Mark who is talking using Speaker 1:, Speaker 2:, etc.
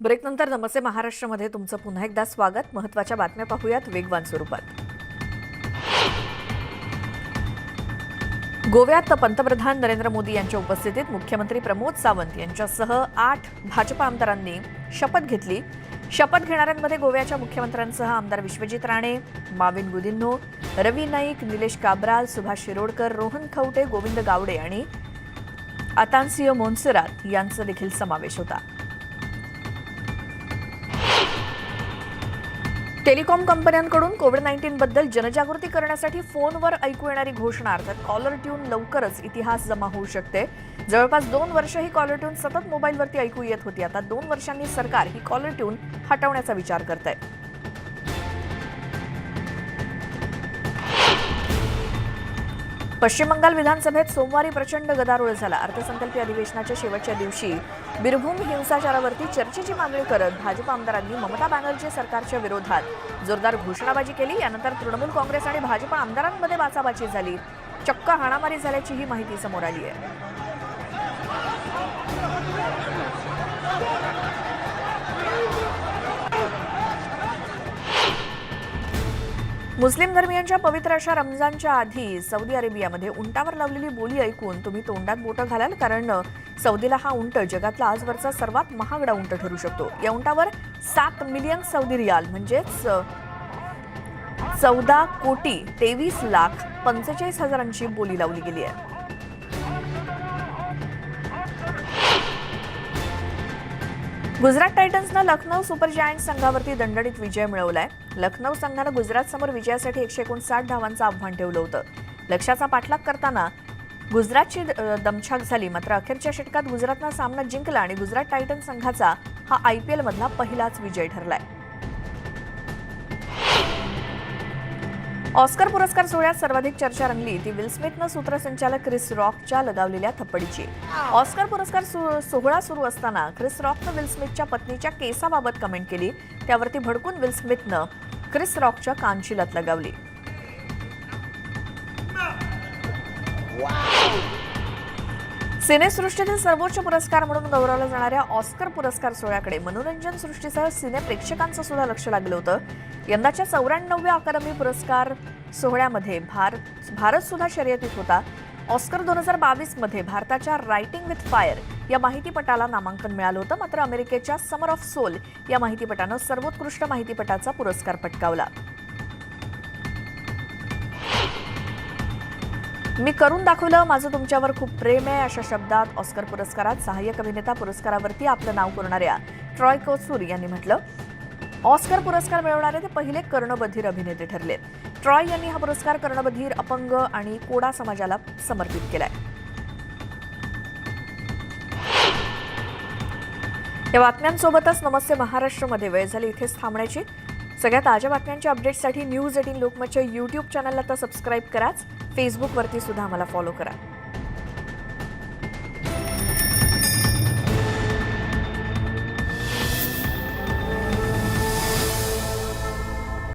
Speaker 1: ब्रेकनंतर नमस्ते महाराष्ट्रामध्ये. तुमचं पुन्हा एकदा स्वागत. महत्त्वाच्या बातम्या पाहूयात वेगवान स्वरूपात. गोव्यात पंतप्रधान नरेंद्र मोदी यांच्या उपस्थितीत मुख्यमंत्री प्रमोद सावंत यांच्यासह आठ भाजपा आमदारांनी शपथ घेतली. शपथ घेणाऱ्यांमध्ये गोव्याच्या मुख्यमंत्र्यांसह आमदार विश्वजित राणे माविन गुदिन्हो रवी नाईक निलेश काब्राल सुभाष शिरोडकर रोहन खवटे गोविंद गावडे आणि अतान्सियो मोन्सेरात यांचा देखील समावेश होता. टेलिकॉम कंपन्यांकडून कोविड नाईन्टीन बद्दल जनजागृती करण्यासाठी फोनवर ऐकू येणारी घोषणा अर्थात कॉलर ट्यून लवकरच इतिहास जमा होऊ शकते. जवळपास दोन वर्ष ही कॉलर ट्यून सतत मोबाईलवरती ऐकू येत होती. आता दोन वर्षांनी सरकार ही कॉलर ट्यून हटवण्याचा विचार करत आहे पश्चिम बंगाल विधानसभेत सोमवारी प्रचंड गदारोळ झाला. अर्थसंकल्पीय अधिवेशनाच्या शेवटच्या दिवशी बिरभूम हिंसाचारावरती चर्चेची मागणी करत भाजप आमदारांनी ममता बॅनर्जी सरकारच्या विरोधात जोरदार घोषणाबाजी केली. यानंतर तृणमूल काँग्रेस आणि भाजप आमदारांमध्ये बाचाबाची झाली. चक्क हाणामारी झाल्याची ही माहिती समोर आली आहे. मुस्लिम धर्मियांच्या पवित्र अशा रमजानच्या आधी सौदी अरेबियामध्ये उंटावर लावलेली बोली ऐकून तुम्ही तोंडात बोटं घालाल कारण सौदीला हा उंट जगातला आजवरचा सर्वात महागडा उंट ठरू शकतो. या उंटावर सात मिलियन सौदी रियाल म्हणजेच चौदा कोटी तेवीस लाख पंचेचाळीस हजारांची बोली लावली गेली आहे. गुजरात टायटन्सनं लखनौ सुपर जायंट संघावरती दणदणीत विजय मिळवलाय. लखनौ संघानं गुजरात समोर विजयासाठी एकशे एकोणसाठ धावांचं आव्हान ठेवलं होतं. लक्ष्याचा पाठलाग करताना गुजरातची दमछाक झाली. मात्र अखेरच्या षटकात गुजरातनं सामना जिंकला आणि गुजरात टायटन्स संघाचा हा आयपीएल मधला पहिलाच विजय ठरलाय. ऑस्कर पुरस्कार सोहळ्यात सर्वाधिक चर्चा रंगली. ती विल स्मिथनं सूत्रसंचालक क्रिस रॉकच्या लगावलेल्या थप्पडीची. ऑस्कर पुरस्कार सोहळा सुरू असताना क्रिस रॉकनं विल स्मिथच्या पत्नीच्या केसाबाबत कमेंट केली. त्यावरती भडकून विल स्मिथनं क्रिस रॉकच्या कानशिलात लगावली. सिनेसृष्टीतील सर्वोच्च पुरस्कार म्हणून गौरवला जाणाऱ्या ऑस्कर पुरस्कार सोहळ्याकडे मनोरंजन सृष्टीसह सिने प्रेक्षकांचं सुद्धा लक्ष लागलं होतं. यंदाच्या चौऱ्याण्णव्या अकादमी पुरस्कार सोहळ्यामध्ये भार भारत सुद्धा शर्यतीत होता. ऑस्कर दोन हजार बावीसमध्ये भारताच्या रायटिंग विथ फायर या माहितीपटाला नामांकन मिळालं होतं. मात्र अमेरिकेच्या समर ऑफ सोल या माहितीपटानं सर्वोत्कृष्ट माहितीपटाचा पुरस्कार पटकावला. मी करून दाखवलं माझं तुमच्यावर खूप प्रेम आहे. अशा शब्दात ऑस्कर पुरस्कारात सहाय्यक अभिनेता पुरस्कारावरती आपलं नाव कोरणाऱ्या ट्रॉय कोसूर यांनी म्हटलं ऑस्कर पुरस्कार मिळवणारे ते पहिले कर्णबधीर अभिनेते ठरले. ट्रॉय यांनी हा पुरस्कार कर्णबधीर अपंग आणि कोडा समाजाला समर्पित केलाय. या बातम्यांसोबतच नमस्ते. महाराष्ट्रमध्ये वेळ झाली. इथेच थांबण्याची. सगळ्या ताज्या बातम्यांच्या अपडेट्ससाठी न्यूज एटीन लोकमतच्या यूट्यूब चॅनलला तर सबस्क्राईब कराच. फेसबुकवरती सुद्धा आम्हाला फॉलो करा.